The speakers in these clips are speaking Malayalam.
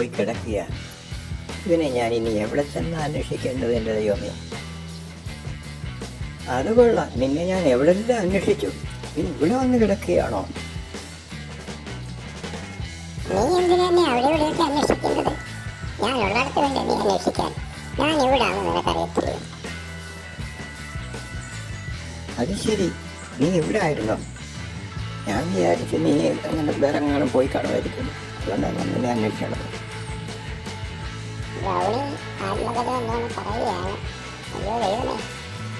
പോയി കിടക്കുകയാണ്. ഇവനെ ഞാൻ ഇനി എവിടെ ചെന്ന് അന്വേഷിക്കേണ്ടത് എന്റെ ദൈവമേ? അത് കൊള്ളാം. നിന്നെ ഞാൻ എവിടെല്ലാം അന്വേഷിച്ചു ഇനി ഇവിടെ വന്ന് കിടക്കുകയാണോ? നീ എന്തിനാ എന്നെ അവിടെ ഇവിടെയൊക്കെ അന്വേഷിക്കുന്നത് ഞാൻ ഉള്ളിടത്ത് വേണ്ടി നീ അന്വേഷിക്കാൻ? ഞാൻ എവിടാണെന്ന് നിനക്കറിയത്തില്ല? അത് ശരി. നീ ഇവിടെ ആയിരുന്നോ ഞാൻ വിചാരിച്ചു നീ അങ്ങനെ വേറെ പോയി കാണുമായിരിക്കും അതുകൊണ്ടാണ് ഞാൻ നിന്നെ അന്വേഷിക്കണത് എന്നോന്ന് പറയുകയാണ്. അയ്യോ ദൈവമേ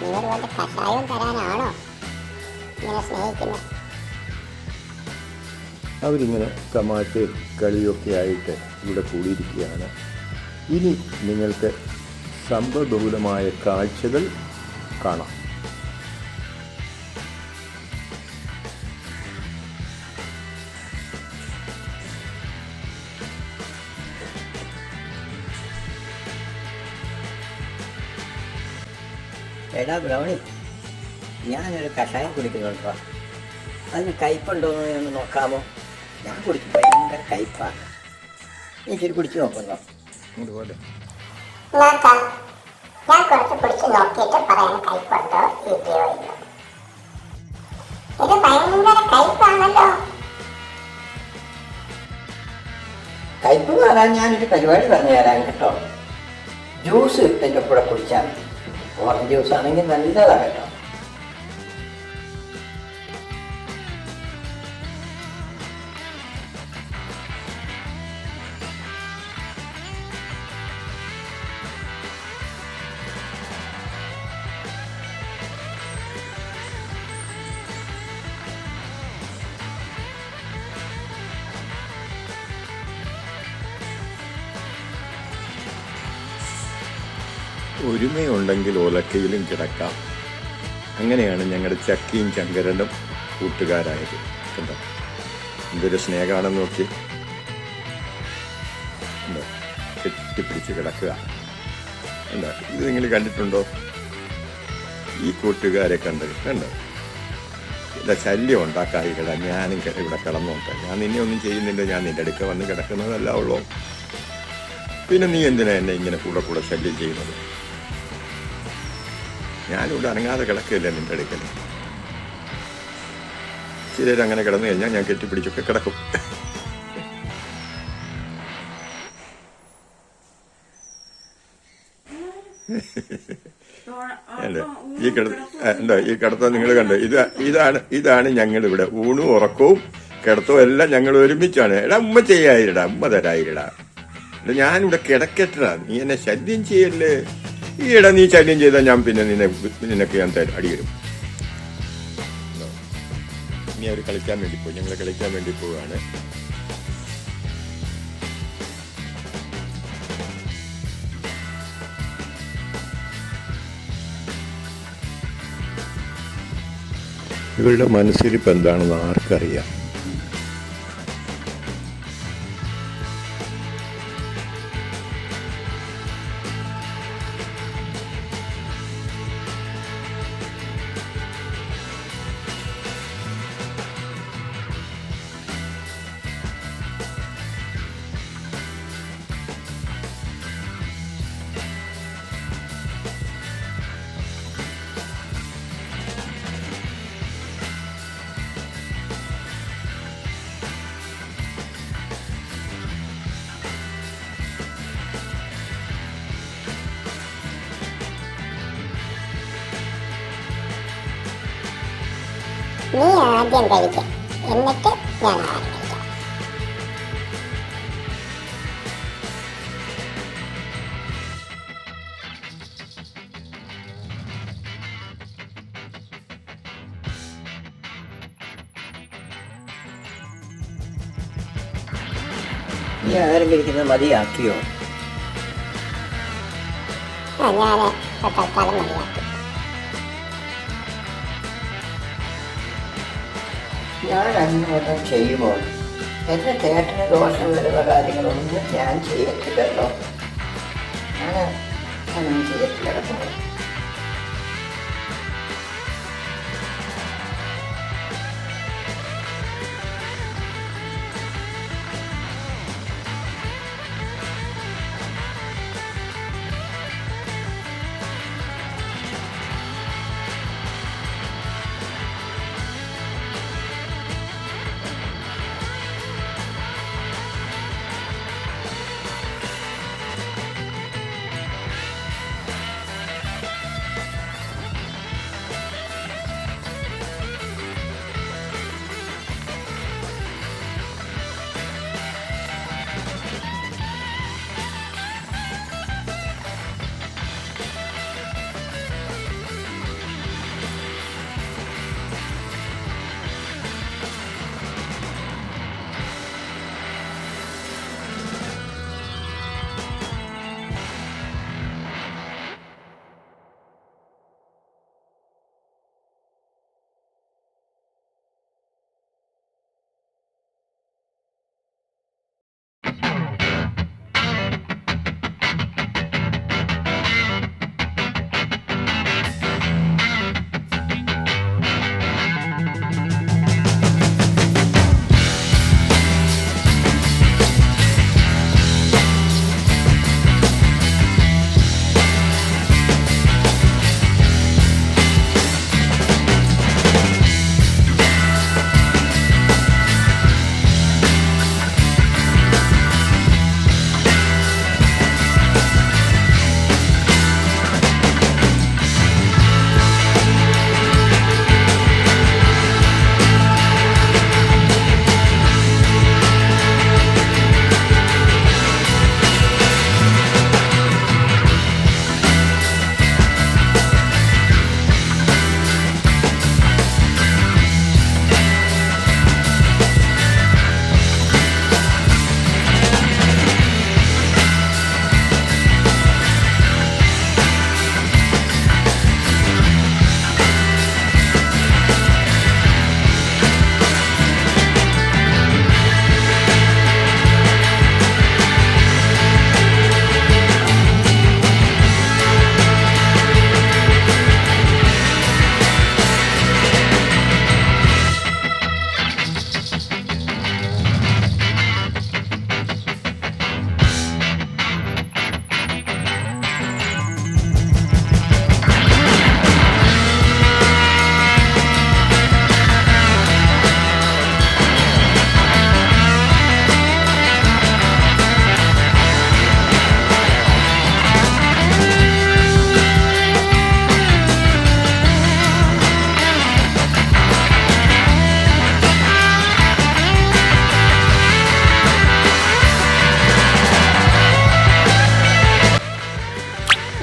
നിങ്ങൾ കഷായവും തരാനാണോ ഇങ്ങനെ സ്നേഹിക്കുന്നത്? അവരിങ്ങനെ തമാശ കളിയൊക്കെ ആയിട്ട് ഇവിടെ കൂടിയിരിക്കുകയാണ്. ഇനി നിങ്ങൾക്ക് സംഭവബഹുലമായ കാഴ്ചകൾ കാണാം. എടാ ബ്രൗണി ഞാനൊരു കഷായം കുടിക്കുന്നുണ്ടോ അതിന് കയ്പുണ്ടോ എന്ന് ഒന്ന് നോക്കാമോ? ഞാൻ കുടിക്കും ഭയങ്കര കയ്പാണ് നീ ശരി കുടിച്ചു നോക്കുന്നോ ഞാൻ കുറച്ച് പിടിച്ച് നോക്കിയിട്ട് പറയാൻ കയ്പുണ്ടോ ഇല്ലയോ എന്ന്. ഇത് ഭയങ്കര കയ്പാണല്ലോ. കയ്പ് ഞാനൊരു പരിപാടി പറഞ്ഞു തരാൻ കേട്ടോ. ജ്യൂസ് എന്റെ കൂടെ കുടിച്ചാൽ മതി. ഓറഞ്ച് ജ്യൂസ് ആണെങ്കിൽ ഒരുമയുണ്ടെങ്കിൽ ഒലക്കയിലും കിടക്കാം. അങ്ങനെയാണ് ഞങ്ങളുടെ ചക്കിയും ചങ്കരനും കൂട്ടുകാരായത്. കണ്ടോ? എന്തൊരു സ്നേഹമാണെന്ന് നോക്കി. കണ്ടോ? കെട്ടിപ്പിടിച്ച് കിടക്കുക. എന്താ ഇത് നിങ്ങൾ കണ്ടിട്ടുണ്ടോ? ഈ കൂട്ടുകാരെ കണ്ട് കണ്ടോ? ഇല്ല ശല്യം ഉണ്ടാക്കാതിരിക്കട ഞാനും ഇവിടെ കിടന്നോട്ടെ ഞാൻ നിന്നെ ഒന്നും ചെയ്യുന്നില്ല. ഞാൻ നിന്റെ അടുക്ക വന്ന് കിടക്കുന്നതല്ല ഉള്ളൂ. പിന്നെ നീ എന്തിനാ എന്നെ ഇങ്ങനെ കൂടെ കൂടെ ശല്യം ചെയ്യുന്നത്? ഞാനിവിടെ അനങ്ങാതെ കിടക്കില്ല നിന്റെ അടുക്കൽ? ചിലരങ്ങനെ കിടന്നു കഴിഞ്ഞാൽ ഞാൻ കെട്ടിപ്പിടിച്ചൊക്കെ കിടക്കും. അല്ലേ? ഈ കിട ഈ കിടത്തം നിങ്ങൾ കണ്ടോ? ഇത് ഇതാണ് ഇതാണ് ഞങ്ങൾ ഇവിടെ ഊണും ഉറക്കവും കിടത്തവും എല്ലാം ഞങ്ങൾ ഒരുമിച്ചാണ്. എടാ ഉമ്മ ചെയ്യായിരടാ ഉമ്മ തരായിരടാ ഞാൻ ഞാനിവിടെ കിടക്കട്ടടാ. നീ എന്നെ ശല്യം ചെയ്യല്ലേ? ഈയിടെ നീ ശല്യം ചെയ്താൽ ഞാൻ പിന്നെ നിന്നെ നിനക്ക് ഞാൻ അടിയിടും. ഇനി അവർ കളിക്കാൻ വേണ്ടി പോയി ഞങ്ങൾ കളിക്കാൻ വേണ്ടി പോവുകയാണ് ഇവരുടെ മനസ്സിരിപ്പ് എന്താണെന്ന് ആർക്കറിയാം? നീ ആദ്യം കഴിക്കാം. എന്നിട്ട് ഞാൻ കഴിക്കാം. നീ ആഹാരം കഴിക്കുന്നത് മതിയാക്കിയോ? ആ ഞാൻ തൽക്കാലം മതിയാക്കി. ഞാൻ അങ്ങോട്ടും ചെയ്യുമോ എന്റെ ചേട്ടന് ദോഷം വരുന്ന കാര്യങ്ങളൊന്നും ഞാൻ ചെയ്യത്തില്ലല്ലോ. ഞാൻ അങ്ങനെ ചെയ്യത്തില്ല.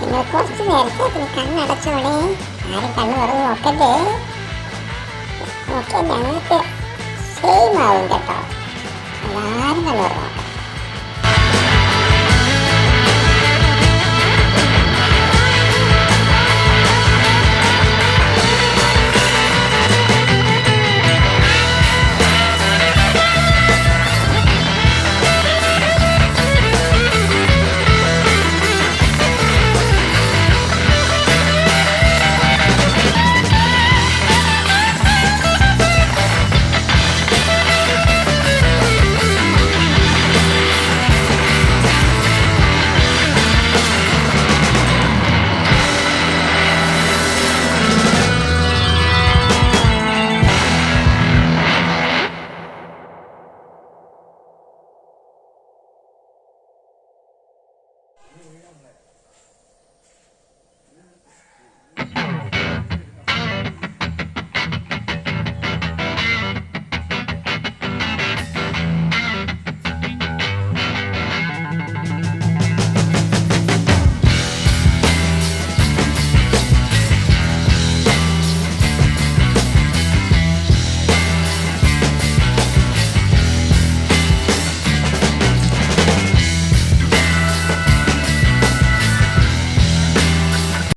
നിങ്ങൾ കുറച്ച് നേരത്തേക്ക് കണ്ണടച്ചോളേ. ആരും കണ്ണ് തുറന്ന് നോക്കല്ലേ? നോക്കിയാൽ ഞങ്ങൾക്ക് സെയിം ആവും കേട്ടോ. എല്ലാവരും കണ്ണ് തുറന്ന് നോക്കാം Here we go, man.